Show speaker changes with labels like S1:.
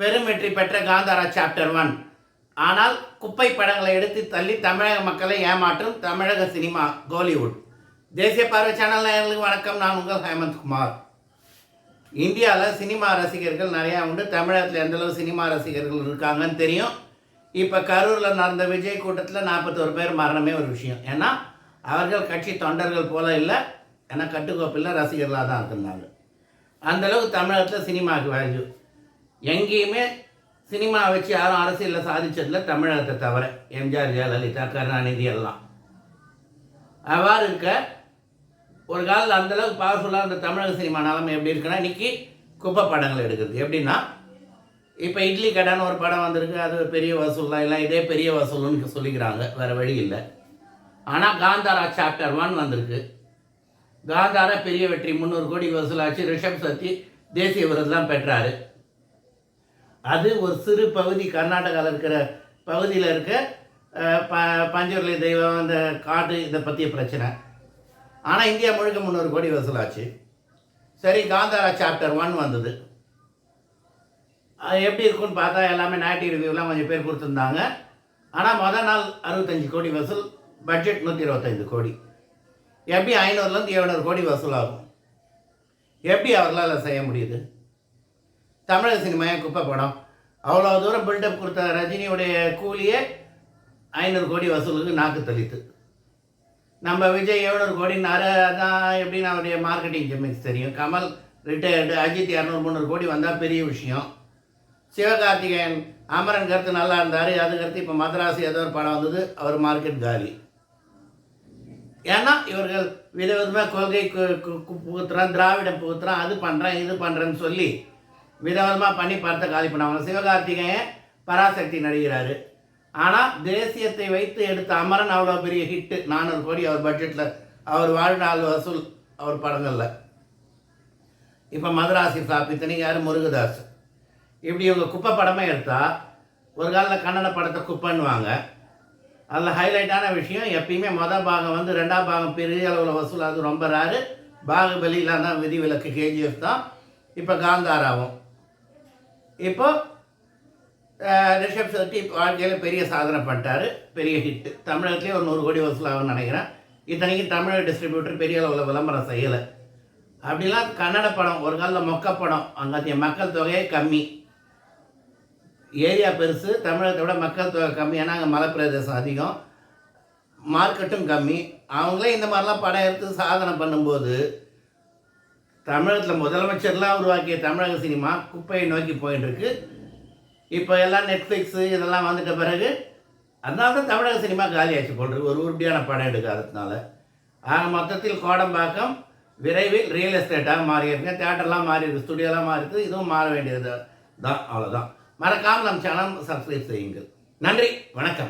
S1: பெரும் வெற்றி பெற்ற காந்தாரா சாப்டர் ஒன் ஆனால் குப்பை படங்களை எடுத்து தள்ளி தமிழக மக்களை ஏமாற்றும் தமிழக சினிமா கோலிவுட். தேசிய பார்வை சேனல் நேயர்களுக்கு வணக்கம். நான் உங்கள் ஹேமந்த் குமார். இந்தியாவில் சினிமா ரசிகர்கள் நிறையா உண்டு. தமிழகத்தில் எந்தளவு சினிமா ரசிகர்கள் இருக்காங்கன்னு தெரியும். இப்போ கரூரில் நடந்த விஜய் கூட்டத்தில் நாற்பத்தோரு பேர் மரணமே ஒரு விஷயம். ஏன்னா அவர்கள் கட்சி தொண்டர்கள் போல இல்லை. ஏன்னா கட்டுக்கோப்பில் ரசிகர்களாக தான் இருந்தாங்க அந்தளவுக்கு தமிழகத்தில் சினிமாவுக்கு வேல்யூ எங்கேயுமே சினிமா வச்சு யாரும் அரசியலில் சாதித்ததில் தமிழகத்தை தவிர எம்ஜிஆர் ஜெயலலிதா கருணாநிதி எல்லாம். அவ்வாறு இருக்க ஒரு காலத்தில் அந்தளவுக்கு பவர்ஃபுல்லாக அந்த தமிழக சினிமா நிலைமை எப்படி இருக்குன்னா இன்றைக்கி குப்பை படங்கள் எடுக்கிறது எப்படின்னா இப்போ இட்லி கடைன்னு ஒரு படம் வந்திருக்கு அது ஒரு பெரிய வசூல் தான். இல்லை இதே பெரிய வசூல்னு சொல்லிக்கிறாங்க வேறு வழி இல்லை. ஆனால் காந்தாரா சாப்டர் ஒன் வந்திருக்கு. காந்தாரா பெரிய வெற்றி முந்நூறு கோடி வசூலாச்சு. ரிஷப் சத்தி தேசிய விருதுலாம் பெற்றார். அது ஒரு சிறு பகுதி கர்நாடகாவில் இருக்கிற பகுதியில் இருக்க ப பஞ்சவர்லி தெய்வம் அந்த காடு இதை பற்றிய பிரச்சனை. ஆனால் இந்தியா முழுக்க முந்நூறு கோடி வசூலாச்சு. சரி காந்தாரா சாப்டர் ஒன் வந்தது. அது எப்படி இருக்குன்னு பார்த்தா எல்லாமே நேட்டிவ் ரிவ்யூலாம் கொஞ்சம் பேர் கொடுத்துருந்தாங்க. ஆனால் மொதல் நாள் அறுபத்தஞ்சு கோடி வசூல் பட்ஜெட் நூற்றி இருபத்தைந்து கோடி. எப்படி ஐநூறுலேருந்து எழுநூறு கோடி வசூலாகும்? எப்படி அவர்களால் செய்ய முடியுது? தமிழக சினிமா குப்பை படம்? அவ்வளோ தூரம் பில்டப் கொடுத்த ரஜினியுடைய கூலியே ஐநூறு கோடி வசூலுக்கு நாக்கு தெளித்து. நம்ம விஜய் எவ்வளோ கோடினாரு அதான் எப்படின்னு அவருடைய மார்க்கெட்டிங் ஜிமிக்ஸ் தெரியும். கமல் ரிட்டையர்டு அஜித் இரநூறு முந்நூறு கோடி வந்தால் பெரிய விஷயம். சிவகார்த்திகேயன் அமரன் கருத்து நல்லா இருந்தார். அதுக்கடுத்து இப்போ மதராசி ஏதோ ஒரு படம் வந்தது. அவர் மார்க்கெட் காலி. ஏன்னா இவர்கள் விதவிதமாக கொள்கை புகுத்துறான் திராவிடம் புகுத்துறான் அது பண்ணுறேன் இது பண்ணுறேன்னு சொல்லி விதவிதமாக பண்ணி படத்தை காலி பண்ணாங்க. சிவகார்த்திகேயன் பராசக்தி நடிகிறார் ஆனால் தேசியத்தை வைத்து எடுத்த அமரன் அவ்வளோ பெரிய ஹிட்டு நானூறு கோடி அவர் பட்ஜெட்டில் அவர் வாழ்நாள் வசூல் அவர் படங்களில். இப்போ மதராசி ஃப்ளாப் யார்? முருகதாஸ். இப்படி இவங்க குப்பை படமே எடுத்தால் ஒரு காலத்தில் கன்னட படத்தை குப்பைன்னுவாங்க. அதில் ஹைலைட்டான விஷயம் எப்பயுமே மொதல் பாகம் வந்து ரெண்டாம் பாகம் பெரிய அளவில் வசூல் அது ரொம்ப ரேரு பாகுபலிலாம் தான் விதிவிலக்கு கேஜிஎஃப் தான். இப்போ காந்தாராவும். இப்போ ரிஷப் செட்டி வாழ்க்கையில் பெரிய சாதனை பண்ணிட்டாரு பெரிய ஹிட்டு தமிழகத்துலேயே ஒரு நூறு கோடி வசூலாகும்னு நினைக்கிறேன். இத்தனைக்கு தமிழக டிஸ்ட்ரிபியூட்டர் பெரிய அளவில் விளம்பரம் செய்யலை. அப்படிலாம் கன்னட படம் ஒரு காலத்தில் மொக்க படம். அங்கே மக்கள் தொகையே கம்மி. ஏரியா பெருசு தமிழகத்தை விட மக்கள் தொகை கம்மி. ஏன்னா அங்கே மலை பிரதேசம் அதிகம் மார்க்கெட்டும் கம்மி. அவங்களே இந்த மாதிரிலாம் படம் எடுத்து சாதனை பண்ணும்போது தமிழகத்தில் முதலமைச்சர்லாம் உருவாக்கிய தமிழக சினிமா குப்பையை நோக்கி போயின்னு இருக்கு இப்போ எல்லாம் நெட்ஃப்ளிக்ஸு இதெல்லாம் வந்துட்ட பிறகு அதனால தான் தமிழக சினிமா காலியாச்சு போட்டிருக்கு ஒரு உருப்படியான படம் எடுக்காததுனால. ஆக மொத்தத்தில் கோடம்பாக்கம் விரைவில் ரியல் எஸ்டேட்டாக மாறி இருக்கு தேட்டர்லாம் மாறி இருக்குது ஸ்டுடியோலாம் மாறி இருக்குது இதுவும் மாற வேண்டியது தான் அவ்வளோதான் மறக்காமல் நம் சேனல் சப்ஸ்கிரைப் செய்யுங்கள். நன்றி. வணக்கம்.